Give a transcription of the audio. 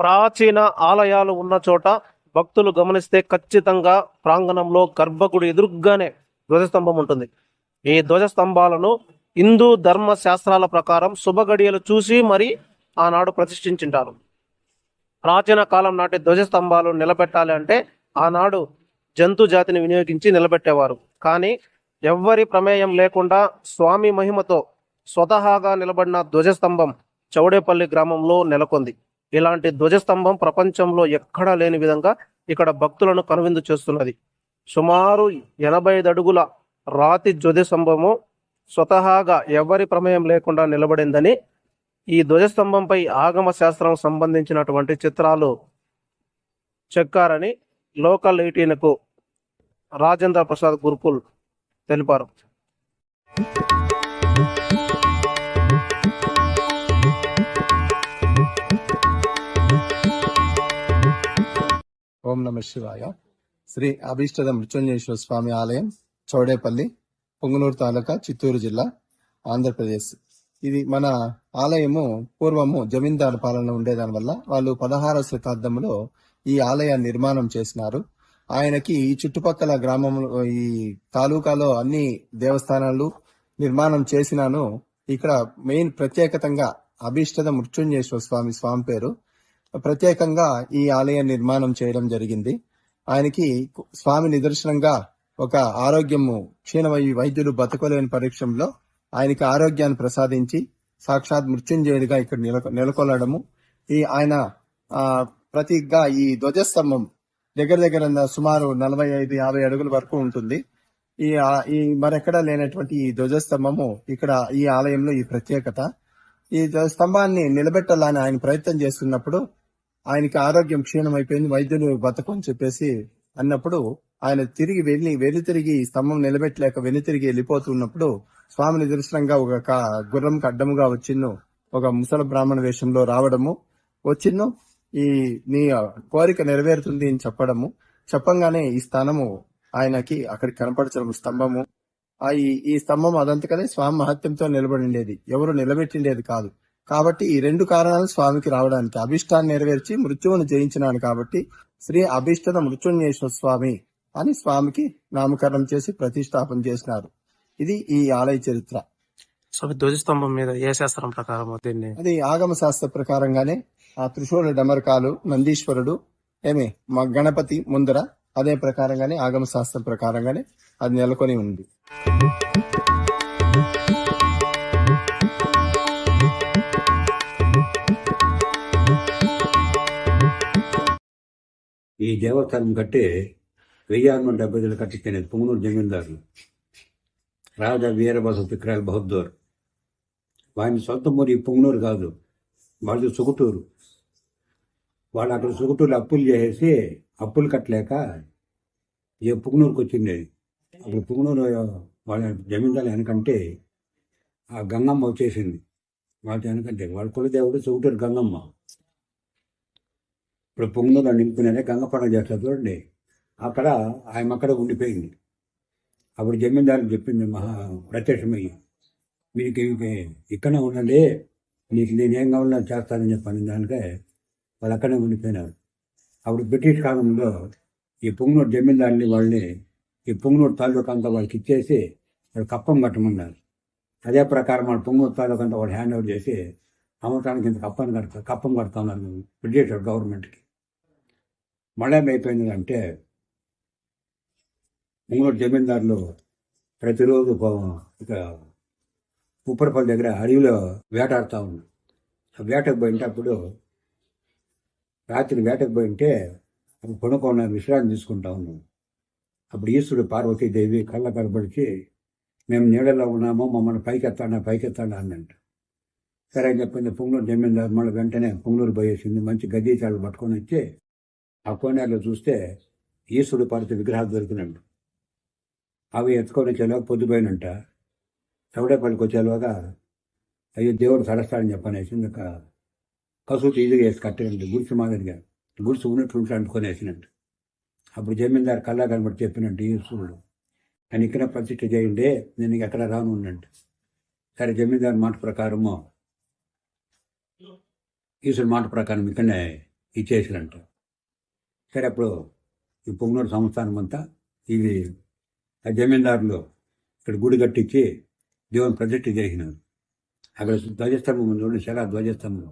ప్రాచీన ఆలయాలు ఉన్న చోట భక్తులు గమనిస్తే ఖచ్చితంగా ప్రాంగణంలో గర్భగుడి ఎదురుగ్గానే ధ్వజస్తంభం ఉంటుంది. ఈ ధ్వజస్తంభాలను హిందూ ధర్మ శాస్త్రాల ప్రకారం శుభగడియలు చూసి మరి ఆనాడు ప్రతిష్ఠించింటారు. ప్రాచీన కాలం నాటి ధ్వజస్తంభాలు నిలబెట్టాలి అంటే ఆనాడు జంతు జాతిని వినియోగించి నిలబెట్టేవారు. కానీ ఎవ్వరి ప్రమేయం లేకుండా స్వామి మహిమతో స్వతహాగా నిలబడిన ధ్వజస్తంభం చౌడేపల్లి గ్రామంలో నెలకొంది. ఇలాంటి ధ్వజస్తంభం ప్రపంచంలో ఎక్కడా లేని విధంగా ఇక్కడ భక్తులను కనువిందు చేస్తున్నది. సుమారు ఎనభై ఐదు అడుగుల రాతి ధ్వజస్తంభము స్వతహాగా ఎవరి ప్రమేయం లేకుండా నిలబడిందని ఈ ధ్వజస్తంభంపై ఆగమ శాస్త్రం సంబంధించినటువంటి చిత్రాలు చెక్కారని లోకల్ ఎయిటీన్కు రాజేంద్ర ప్రసాద్ గురుకుల్ తెలిపారు. ఓం నమ శివాయ. శ్రీ అభీష్టద మృత్యుంజయేశ్వర స్వామి ఆలయం చౌడేపల్లి పొంగనూరు తాలూకా చిత్తూరు జిల్లా ఆంధ్రప్రదేశ్. ఇది మన ఆలయము పూర్వము జమీందారు పాలన ఉండేదాని వల్ల వాళ్ళు పదహారవ శతాబ్దంలో ఈ ఆలయ నిర్మాణం చేసినారు. ఆయనకి ఈ చుట్టుపక్కల గ్రామంలో ఈ తాలూకాలో అన్ని దేవస్థానాలు నిర్మాణం చేసినాను. ఇక్కడ మెయిన్ ప్రత్యేకతంగా అభిష్టద మృత్యుంజేశ్వర స్వామి స్వామి పేరు. ప్రత్యేకంగా ఈ ఆలయ నిర్మాణం చేయడం జరిగింది. ఆయనకి స్వామి నిదర్శనంగా ఒక ఆరోగ్యము క్షీణమయ్యి వైద్యులు బతకలేని పరీక్షంలో ఆయనకి ఆరోగ్యాన్ని ప్రసాదించి సాక్షాత్ మృత్యుంజయుడిగా ఇక్కడ నెలకొల్లడము ఈ ఆయన ఆ ఈ ధ్వజస్తంభం దగ్గర దగ్గర సుమారు నలభై ఐదు యాభై అడుగుల వరకు ఉంటుంది. ఈ ఈ మరెక్కడా లేనటువంటి ఈ ధ్వజస్తంభము ఇక్కడ ఈ ఆలయంలో ఈ ప్రత్యేకత. ఈ ధ్వజ స్తంభాన్ని నిలబెట్టాలని ఆయన ప్రయత్నం చేస్తున్నప్పుడు ఆయనకి ఆరోగ్యం క్షీణమైపోయింది వైద్యులు బతకని చెప్పేసి అన్నప్పుడు ఆయన తిరిగి వెళ్ళి వెను తిరిగి ఈ స్తంభం నిలబెట్టలేక వెను తిరిగి వెళ్ళిపోతున్నప్పుడు స్వామిని దర్శనంగా ఒక గుర్రంకి అడ్డముగా వచ్చిన్ను ఒక ముసల బ్రాహ్మణ వేషంలో రావడము వచ్చిన్ను ఈ నీ కోరిక నెరవేరుతుంది అని చెప్పడము చెప్పంగానే ఈ స్థానము ఆయనకి అక్కడికి కనపడచడం స్తంభము. ఆ ఈ ఈ స్తంభం అదంతకనే స్వామి మహత్యంతో నిలబడి ఉండేది. ఎవరు నిలబెట్టిండేది కాదు. కాబట్టి ఈ రెండు కారణాలు స్వామికి రావడానికి అభిష్టాన్ని నెరవేర్చి మృత్యువును జయించినాడు కాబట్టి శ్రీ అభిష్టద మృత్యుంజయేశ్వర స్వామి అని స్వామికి నామకరణం చేసి ప్రతిష్టాపన చేసినారు. ఇది ఈ ఆలయ చరిత్ర. సో ధ్వజస్తంభం మీద ఏ శాస్త్రం ప్రకారం దీన్ని? అది ఆగమ శాస్త్ర ప్రకారంగానే ఆ త్రిశూల డమరకాలు నందీశ్వరుడు ఏమి మా గణపతి ముందర అదే ప్రకారంగానే ఆగమ శాస్త్రం ప్రకారంగానే అది నెలకొని ఉంది. ఈ దేవస్థానం కట్టే వెయ్యి ఆరు వందల డెబ్బై ఐదులో కట్టించినది పుంగనూరు జమీందారులు. రాజా వీరబాసు విక్రాయల బహద్దూర్ వాని సొంత ఊరు ఈ పుంగనూరు కాదు. వాళ్ళది సుగుటూరు వాళ్ళు అక్కడ సుగుటూరు అప్పులు చేసేసి అప్పులు కట్టలేక ఏ పుంగనూరుకి వచ్చింది అప్పుడు పుంగనూరు వాళ్ళ జమీందారు వెనకంటే ఆ గంగమ్మ వచ్చేసింది. వాళ్ళ వెనకంటే వాళ్ళ కులదేవుడు సుగుటూరు గంగమ్మ. ఇప్పుడు పొంగులో నింపుకునే గంగపడం చేస్తారు చూడండి. అక్కడ ఆయన అక్కడ ఉండిపోయింది. అప్పుడు జమీందారు చెప్పింది మహా ప్రత్యక్షమయ్యి. మీకు ఇంక ఇక్కడే ఉండండి నీకు నేను ఏం చేస్తానని చెప్పాను దానికే వాళ్ళు అక్కడే ఉండిపోయినారు. అప్పుడు బ్రిటిష్ కాలంలో ఈ పొంగునూరు జమీందారుని వాళ్ళని ఈ పొంగునూరు తాలూకా అంతా వాళ్ళకి ఇచ్చేసి వాళ్ళు కప్పం కట్టమన్నారు. అదే ప్రకారం వాళ్ళు పొంగునూరు తాలూకా అంతా వాళ్ళు హ్యాండ్ ఓవర్ చేసి అమ్మటానికి ఇంత కప్పని కడతా కప్పం కడతా ఉన్నారు బ్రిటిష్ గవర్నమెంట్కి. మళ్ళీ ఏమైపోయింది అంటే జమీందారులు ప్రతిరోజు పో- ఇక ఉప్పరపల్లి దగ్గర అడవిలో వేటాడుతూ ఉన్నారు ఆ వేటకు పోయింటే అప్పుడు రాత్రి వేటకు పోయింటే అప్పుడు కొనుక్కున్న విశ్రాంతి తీసుకుంటా ఉన్నాం. అప్పుడు ఈశ్వరుడు పార్వతీదేవి కళ్ళ కనబడిచి మేము నీడలో ఉన్నాము మమ్మల్ని పైకెత్తాడా పైకెత్తాడా అన్నంట. సరే అని చెప్పింది పుంగనూరు జమీందారు మళ్ళీ వెంటనే పుంగళూరు పోయేసింది. మంచి గద్దీ చాలు పట్టుకొని వచ్చి ఆ కోనేరులో చూస్తే ఈశ్వరుడు పార్వతి విగ్రహాలు దొరికినట్టు అవి ఎత్తుకొని వచ్చేలా పొద్దుపోయినంట. చౌడేపల్లికి వచ్చేలోగా అయ్యో దేవుడు సరస్తాడని చెప్పనేసి ఒక కసూతి ఈజీగా వేసి కట్టేయండి గుడిసి మాదిరిగా. గుడిసి ఉన్నట్టు ఉంటే అంటుకొని అప్పుడు జమీందారు కల్లా కనబడి చెప్పినట్టు ఈశ్వరుడు నేను ఇక్కడ ప్రతిష్ఠ చేయండి నేను ఎక్కడ రాను ఉన్నట్టు సరే జమీందారు మాట ప్రకారము ఈశ్వరుడు మాట ప్రకారం ఇక్కడనే ఇచ్చేసినంట సరే అప్పుడు ఈ పొంగనూరు సంస్థానం అంతా ఇది ఆ జమీందారులు ఇక్కడ గుడి కట్టించి దేవుని ప్రజెక్ట్ జరిగినారు అక్కడ ధ్వజస్తంభం ఉంది చూడండి శిలా ధ్వజస్తంభం.